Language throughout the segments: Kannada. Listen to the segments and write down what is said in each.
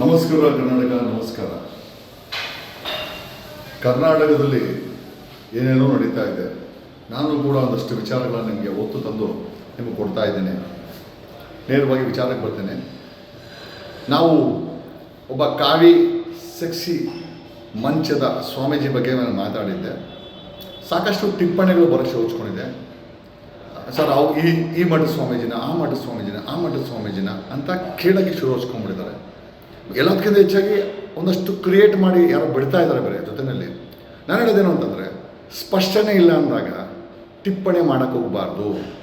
ನಮಸ್ಕಾರ, ಕರ್ನಾಟಕ, ನಮಸ್ಕಾರ. ಕರ್ನಾಟಕದಲ್ಲಿ ಏನೇನೋ ನಡೀತಾ ಇದೆ. ನಾನು ಕೂಡ ಒಂದಷ್ಟು ವಿಚಾರಗಳನ್ನು ನಿಮಗೆ ಒತ್ತು ತಂದು ನಿಮಗೆ ಕೊಡ್ತಾ ಇದ್ದೇನೆ. ನೇರವಾಗಿ ವಿಚಾರಕ್ಕೆ ಬರ್ತೇನೆ. ನಾವು ಒಬ್ಬ ಕಾವಿ ಸೆಕ್ಸಿ ಮಂಚದ ಸ್ವಾಮೀಜಿ ಬಗ್ಗೆ ನಾನು ಮಾತಾಡಿದ್ದೆ. ಸಾಕಷ್ಟು ಟಿಪ್ಪಣಿಗಳು ಬರೋಕ್ಕೆ ಶೋಚ್ಕೊಂಡಿದೆ ಸರ್, ಅವು ಈ ಈ ಮಠದ ಸ್ವಾಮೀಜಿನ, ಆ ಮಠದ ಸ್ವಾಮೀಜಿನ, ಆ ಮಠದ ಸ್ವಾಮೀಜಿನ ಅಂತ ಕೇಳೋಕ್ಕೆ ಶುರು ಹಚ್ಕೊಂಡ್ಬಿಟ್ಟಿದ್ದಾರೆ ಎಲ್ಲದಕ್ಕಿಂತ ಹೆಚ್ಚಾಗಿ ಒಂದಷ್ಟು ಕ್ರಿಯೇಟ್ ಮಾಡಿ ಯಾರೋ ಬಿಡ್ತಾ ಇದ್ದಾರೆ ಬೇರೆ ಜೊತೆಯಲ್ಲಿ. ನಾನು ಹೇಳೋದೇನು ಅಂತಂದರೆ, ಸ್ಪಷ್ಟನೆ ಇಲ್ಲ ಅಂದಾಗ ಟಿಪ್ಪಣಿ ಮಾಡೋಕ್ಕೆ ಹೋಗಬಾರ್ದು.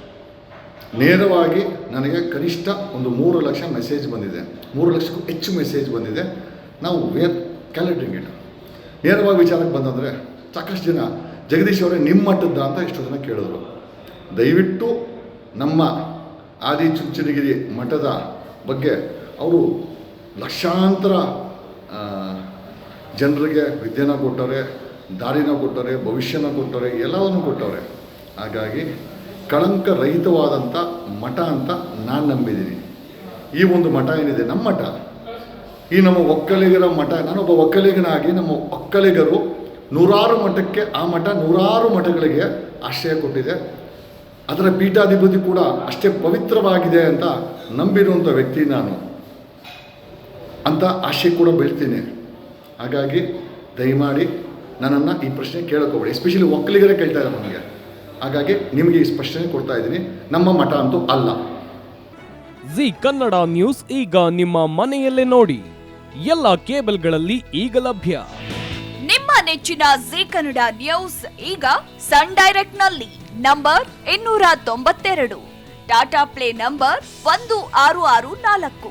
ನೇರವಾಗಿ ನನಗೆ ಕನಿಷ್ಠ ಒಂದು ಮೂರು ಲಕ್ಷ ಮೆಸೇಜ್ ಬಂದಿದೆ. ಮೂರು ಲಕ್ಷಕ್ಕೂ ಹೆಚ್ಚು ಮೆಸೇಜ್ ಬಂದಿದೆ. ನಾವು ವೇರ್ ಕ್ಯಾಲೆಂಡ್ರಿಂಗ್ ಇಟ್ಟು ನೇರವಾಗಿ ವಿಚಾರಕ್ಕೆ ಬಂದಂದರೆ, ಸಾಕಷ್ಟು ಜನ, ಜಗದೀಶ್ ಅವರೇ ನಿಮ್ಮ ಮಟ್ಟದ್ದ ಅಂತ ಎಷ್ಟೋ ಜನ ಕೇಳಿದ್ರು. ದಯವಿಟ್ಟು ನಮ್ಮ ಆದಿ ಚುಂಚನಗಿರಿ ಮಠದ ಬಗ್ಗೆ ಅವರು ಲಕ್ಷಾಂತರ ಜನರಿಗೆ ವಿದ್ಯೆನ ಕೊಟ್ಟವ್ರೆ, ದಾರಿನ ಕೊಟ್ಟವ್ರೆ, ಭವಿಷ್ಯನ ಕೊಟ್ಟವ್ರೆ, ಎಲ್ಲವನ್ನು ಕೊಟ್ಟವ್ರೆ. ಹಾಗಾಗಿ ಕಳಂಕ ರಹಿತವಾದಂಥ ಮಠ ಅಂತ ನಾನು ನಂಬಿದ್ದೀನಿ. ಈ ಒಂದು ಮಠ ಏನಿದೆ, ನಮ್ಮ ಮಠ. ಈ ನಮ್ಮ ಒಕ್ಕಲಿಗರ ಮಠ ನಾನೊಬ್ಬ ಒಕ್ಕಲಿಗನಾಗಿ ನಮ್ಮ ಒಕ್ಕಲಿಗರು ನೂರಾರು ಮಠಕ್ಕೆ, ಆ ಮಠ ನೂರಾರು ಮಠಗಳಿಗೆ ಆಶ್ರಯ ಕೊಟ್ಟಿದೆ. ಅದರ ಪೀಠಾಧಿಪತಿ ಕೂಡ ಅಷ್ಟೇ ಪವಿತ್ರವಾಗಿದೆ ಅಂತ ನಂಬಿರುವಂಥ ವ್ಯಕ್ತಿ ನಾನು. ಅಂತ ಆಶೆ ಕೂಡ ಬೆಳ್ತೀನಿ. ಹಾಗಾಗಿ ದಯಮಾಡಿ ನನ್ನನ್ನು ಈ ಪ್ರಶ್ನೆ ಕೇಳೋಕೋಬೇಡಿ. ಎಸ್ಪೆಷಲಿ ಒಕ್ಕಲಿಗರೇ ಕೇಳ್ತಾ ಇದ್ದಾರೆ ನನಗೆ ಹಾಗಾಗಿ ನಿಮಗೆ ಈ ಸ್ಪಷ್ಟನೆ ಕೊಡ್ತಾ ಇದ್ದೀನಿ. ನಮ್ಮ ಮಠ ಅಂತೂ ಅಲ್ಲ. ಜಿ ಕನ್ನಡ ನ್ಯೂಸ್ ಈಗ ನಿಮ್ಮ ಮನೆಯಲ್ಲೇ ನೋಡಿ. ಎಲ್ಲ ಕೇಬಲ್ಗಳಲ್ಲಿ ಈಗ ಲಭ್ಯ. ನಿಮ್ಮ ನೆಚ್ಚಿನ ಜಿ ಕನ್ನಡ ನ್ಯೂಸ್ ಈಗ ಸನ್ ಡೈರೆಕ್ಟ್ನಲ್ಲಿ ನಂಬರ್ ಇನ್ನೂರ ತೊಂಬತ್ತೆರಡು. ಟಾಟಾ ಪ್ಲೇ ನಂಬರ್ ಒಂದು ಆರು ಆರು ನಾಲ್ಕು.